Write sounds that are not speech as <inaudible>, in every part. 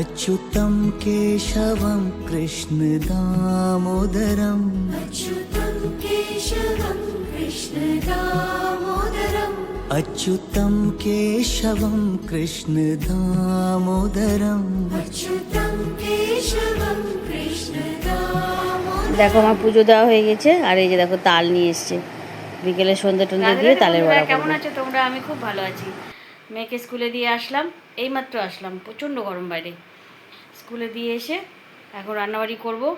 अच्युतं केशवं कृष्णदामोदरम् अच्युतं केशवं कृष्णदामोदरम् अच्युतं केशवं कृष्णदामोदरम् अच्युतं केशवं कृष्णदामोदरम् দেখো আমার পুজো দেওয়া হয়ে গেছে আর এই যে দেখো তাল নিয়ে এসছে বিকেলে সন্ধ্যে টন্ধে দিয়ে তালের বড়া কেমন করবো আছো তোমরা আমি খুব ভালো আছি মেয়েকে স্কুলে দিয়ে আসলাম এইমাত্র আসলাম প্রচণ্ড গরম বাইরে স্কুলে দিয়ে এসে এখন রান্নাবাড়ি করব।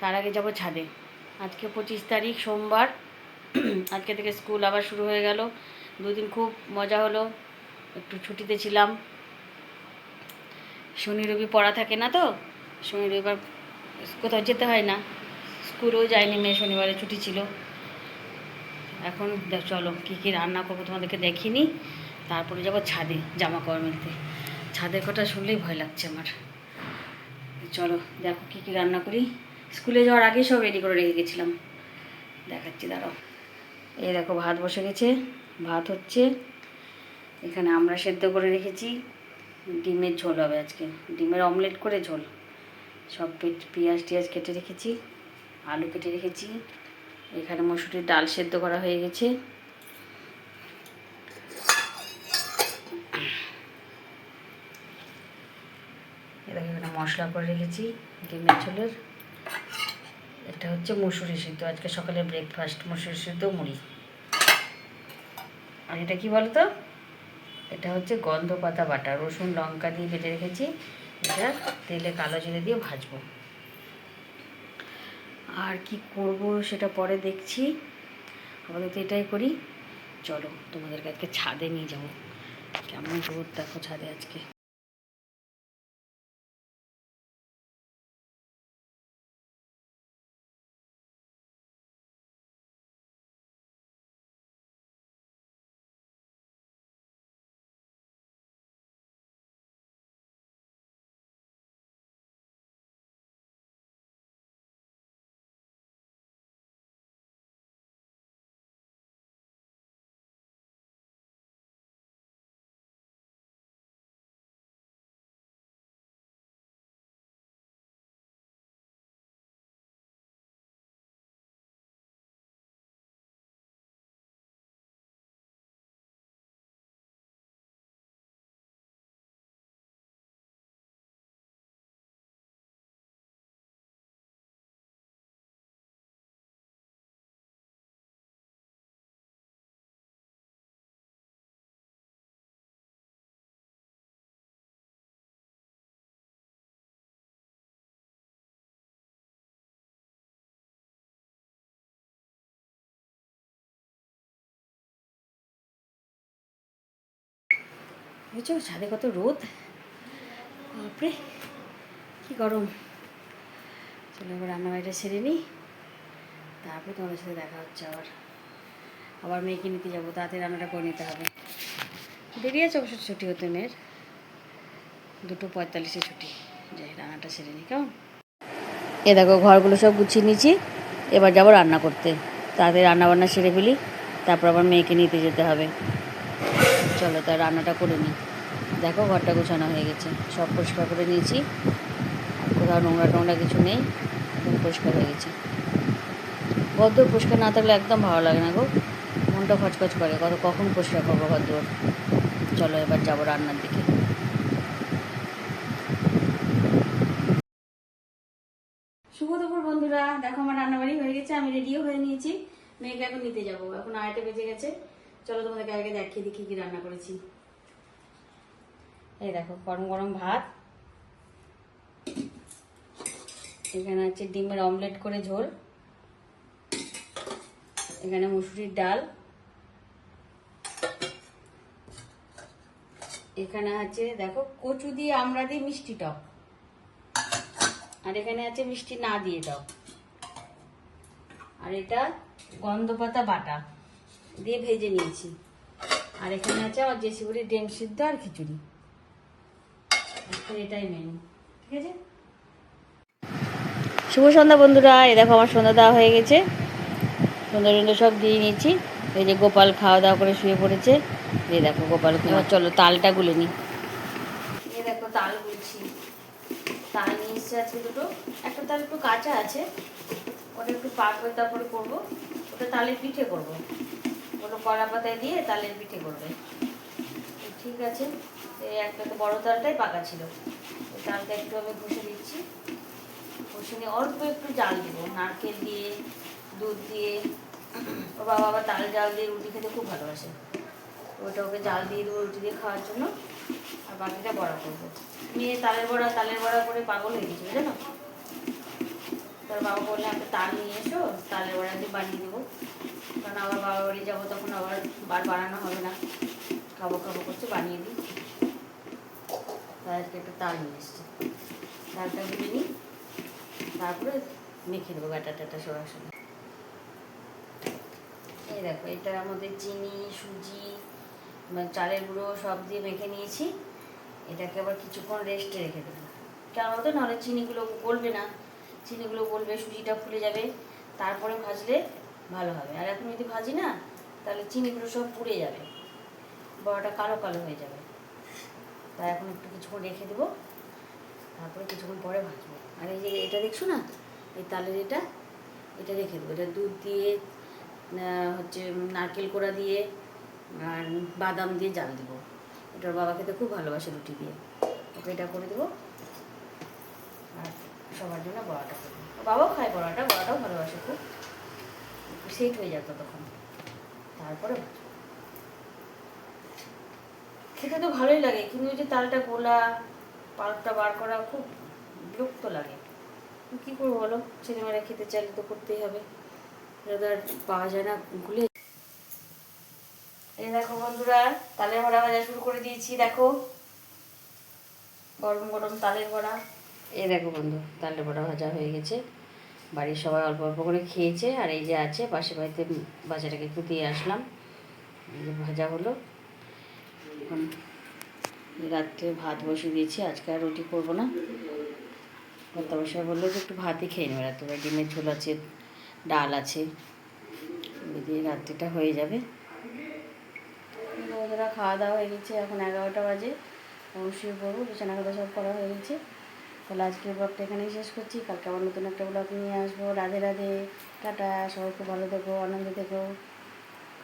তার আগে যাব ছাদে। আজকে পঁচিশ তারিখ, সোমবার। <clears throat> আজকে থেকে স্কুল আবার শুরু হয়ে গেল। দুদিন খুব মজা হলো। একটু ছুটিতে ছিলাম। শনি, রবি পড়া থাকে না তো? শনি রবিবার কোথাও যেতে হয় না। স্কুলেও যায়নি, মেয়ে শনিবারে ছুটি ছিল। এখন চলো কী কী রান্না করব তোমাদেরকে দেখিনি। তারপরে যাব ছাদে জামা কাপড় মেলতে। ছাদের কথা শুনলেই ভয় লাগছে আমার। চলো, দেখো কী কী রান্না করি। স্কুলে যাওয়ার আগে সব রেডি করে রেখে গেছিলাম। দেখাচ্ছি, দাঁড়াও। এই দেখো, ভাত বসে গেছে। ভাত হচ্ছে, এখানে আমরা সেদ্ধ করে রেখেছি। ডিমের ঝোল হবে আজকে। ডিমের অমলেট করে ঝোল। সব পেঁয়াজ টিয়াজ কেটে রেখেছি, আলু কেটে রেখেছি। এখানে মসুরির ডাল সেদ্ধ করা হয়ে গেছে এটাকে এখানে মশলা করে রেখেছি, ডিমের ঝোলের। এটা হচ্ছে মুসুরি সিদ্ধ, আজকে সকালে ব্রেকফাস্ট মুসুরি সিদ্ধ, মুড়ি। আর এটা কি বলতো? এটা হচ্ছে গন্ধ পাতা বাটা, রসুন, লঙ্কা দিয়ে বেটে রেখেছি। এটা তেলে কালো জিরে দিয়ে ভাজবো। আর কি করব সেটা পরে দেখছি। আপাতত এটাই করি। চলো, তোমাদেরকে আজকে ছাদে নিয়ে যাব। কেমন রোদ দেখো ছাদে আজকে। বুঝছ ছাদে কত রোদ। বাপরে, কি গরম। চলো এবার রান্নাবাড়িটা সেরে নিই। তারপরে তোমাদের সাথে দেখা হচ্ছে আবার। আবার মেয়েকে নিতে যাব তাতে রান্নাটা করে নিতে হবে। দেরি আছে অবশ্য ছুটি হতে মেয়ের। দুটো পঁয়তাল্লিশে ছুটি। যাই রান্নাটা সেরে নিই, কেমন? এ দেখো, ঘরগুলো সব গুছিয়ে নিয়েছি। এবার যাব রান্না করতে। তাদের রান্না বান্না সেরে ফেলি। তারপর আবার মেয়েকে নিতে যেতে হবে। চলো তার রান্নাটা করে নিই। দেখো ঘরটা গোছানো হয়ে গেছে। সব পরিষ্কার করে নিয়েছি। কোথাও নোংরা টোংরা কিছু নেই, একদম পরিষ্কার হয়ে গেছে। ঘরদোর পরিষ্কার না থাকলে একদম ভালো লাগে না গো। মনটা খচখচ করে, কত কখন পরিষ্কার করব ঘরদোর চলো, এবার যাব রান্নার দিকে। শুভ দুপুর বন্ধুরা, দেখো আমার রান্নাবাড়ি হয়ে গেছে, আমি রেডিও হয়ে নিয়েছি। মেয়েকে এখন নিতে যাব, এখন আড়াইটা বেজে গেছে। চলো তোমাদেরকে আগে দেখিয়ে দেখি কি রান্না করেছি। এই দেখো, গরম গরম ভাত। এখানে আছে ডিমের অমলেট করে ঝোল। এখানে মুসুরির ডাল। এখানে আছে, দেখো, কচু দিয়ে আমরা দিই মিষ্টি টক। আর এখানে আছে মিষ্টি না দিয়ে টক। আর এটা গন্ধ পাতা বাটা। দিয়ে ভেজে নিয়েছি। আর এখানে আছে আমার জেসিগুড়ির ডিম সিদ্ধ আর খিচুড়ি। এটাই মেনু ঠিক আছে? শুভ সন্ধ্যা বন্ধুরা এ দেখো আমার সন্ধ্যা দেওয়া হয়ে গেছে। সুন্দর সুন্দর সব দিয়ে নিয়েছি। এই যে গোপাল খাওয়া দাওয়া করে শুয়ে পড়েছে। এই দেখো গোপাল, এবার চলো তালটা গুলে নি দেখো তাল গুলছি। তাল নিয়ে এসছে আজকে দুটো। একটা তাল একটু কাঁচা আছে, ওটা একটু পাকবে তারপরে করব। ওটা তালের পিঠে করব। ওটা কড়া পাতায় দিয়ে তালের পিঠে করবে। ঠিক আছে? এই একটা তো বড় তালটাই পাকা ছিল। তালটা একটু আমি ঘষে দিচ্ছি। ঘষে নিয়ে অল্প একটু জাল দিব। নারকেল দিয়ে, দুধ দিয়ে। ও বাবা আবার তাল জাল দিয়ে রুটি খেতে খুব ভালোবাসে। ওটা ওকে জাল দিয়ে দেবো রুটি দিয়ে খাওয়ার জন্য। আর বাকিটা বড়া করব। মেয়ে তালের বড়া তালের বড়া করে পাগল হয়ে গেছিল জানো তার বাবা বললে, একটা তাল নিয়ে এসো, তালের বড়া দিয়ে বানিয়ে দেবো। কারণ আবার বাবা বাড়ি যাব তখন আবার বার বানানো হবে না। খাব খাব করছে, বানিয়ে দিই। আজকে একটা তাল নিয়ে এসছে। তালটা গুলে নিই, তারপরে মেখে দেবো ব্যাটা ট্যাটা সরাসরি এই দেখো, এটার মধ্যে চিনি, সুজি চালের গুঁড়ো সব দিয়ে মেখে নিয়েছি। এটাকে আবার কিছুক্ষণ রেস্টে রেখে দেবো। কেন বলতো? নাহলে চিনিগুলো গলবে না। চিনিগুলো গলবে, সুজিটা ফুলে যাবে। তারপরে ভাজলে ভালো হবে। আর এখন যদি ভাজি না, তাহলে চিনিগুলো সব পুড়ে যাবে। বড়াটা কালো কালো হয়ে যাবে। তাই এখন একটু কিছুক্ষণ রেখে দেবো। তারপরে কিছুক্ষণ পরে ভাজবো। আর এই যে এটা দেখছ না? এই তালের এটা এটা রেখে দেবো। এটা দুধ দিয়ে হচ্ছে নারকেল কোড়া দিয়ে আর বাদাম দিয়ে জাল দেবো। এটার বাবা খেতে খুব ভালোবাসে রুটি দিয়ে। ওকে এটা করে দেবো। আর সবার জন্য বড়াটা করব বাবাও খায় বড়াটা, বড়াটাও ভালোবাসে খুব। সেট হয়ে যেত তখন তারপরে খেতে তো ভালোই লাগে, কিন্তু ওই যে তালটা গোলা পাল্পটা বার করা খুব বিরক্ত লাগে। কী করব বলো? ছেলেমেয়েরা খেতে চাইলে তো করতেই হবে। আর পাওয়া যায় না গুলে এই দেখো বন্ধুরা, তালের ভরা ভাজা শুরু করে দিয়েছি, দেখো। গরম গরম তালের ভরা এই দেখো বন্ধু, তালের ভরা ভাজা হয়ে গেছে। বাড়ির সবাই অল্প অল্প করে খেয়েছে আর এই যে আছে পাশে বাড়িতে বাজারটাকে একটু দিয়ে আসলাম। ভাজা হলো। এখন রাত্রে ভাত বসিয়ে দিয়েছি, আজকে আর রুটি করব না। কর্তা বসে বলল যে একটু ভাতই খেয়ে নেবে রাত্রে ডিমের ঝোল আছে, ডাল আছে। দিয়ে রাত্রিটা হয়ে যাবে। খাওয়া দাওয়া হয়ে গেছে, এখন এগারোটা বাজে। অবশ্যই পড়ব বিছানা কথা সব করা হয়ে গেছে। তাহলে আজকের ব্লগটা এখানেই শেষ করছি। কালকে আবার নতুন একটা ব্লগ নিয়ে আসব। রাধে রাধে, টাটা, সবাই খুব ভালো থেকো, আনন্দ থেকো।